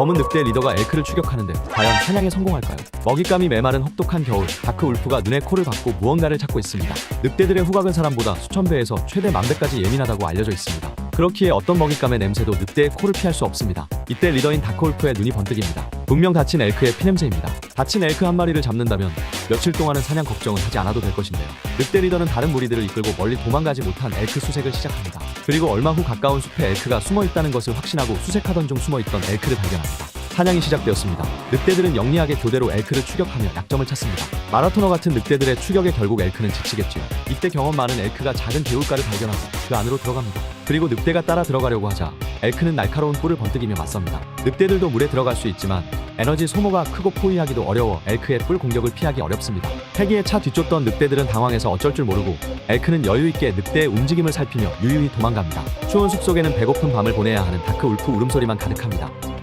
검은 늑대 리더가 엘크를 추격하는데 과연 사냥에 성공할까요? 먹잇감이 메마른 혹독한 겨울 다크 울프가 눈에 코를 박고 무언가를 찾고 있습니다. 늑대들의 후각은 사람보다 수천 배에서 최대 만 배까지 예민하다고 알려져 있습니다. 그렇기에 어떤 먹잇감의 냄새도 늑대의 코를 피할 수 없습니다. 이때 리더인 다크 울프의 눈이 번뜩입니다. 분명 다친 엘크의 피냄새입니다. 다친 엘크 한 마리를 잡는다면 며칠 동안은 사냥 걱정을 하지 않아도 될 것인데요. 늑대 리더는 다른 무리들을 이끌고 멀리 도망가지 못한 엘크 수색을 시작합니다. 그리고 얼마 후 가까운 숲에 엘크가 숨어 있다는 것을 확신하고 수색하던 중 숨어 있던 엘크를 발견합니다. 사냥이 시작되었습니다. 늑대들은 영리하게 교대로 엘크를 추격하며 약점을 찾습니다. 마라토너 같은 늑대들의 추격에 결국 엘크는 지치겠지요. 이때 경험 많은 엘크가 작은 개울가를 발견하고 그 안으로 들어갑니다. 그리고 늑대가 따라 들어가려고 하자 엘크는 날카로운 뿔을 번뜩이며 맞섭니다. 늑대들도 물에 들어갈 수 있지만 에너지 소모가 크고 포위하기도 어려워 엘크의 뿔 공격을 피하기 어렵습니다. 패기에 차 뒤쫓던 늑대들은 당황해서 어쩔 줄 모르고 엘크는 여유 있게 늑대의 움직임을 살피며 유유히 도망갑니다. 추운 숲속에는 배고픈 밤을 보내야 하는 다크 울프 울음소리만 가득합니다.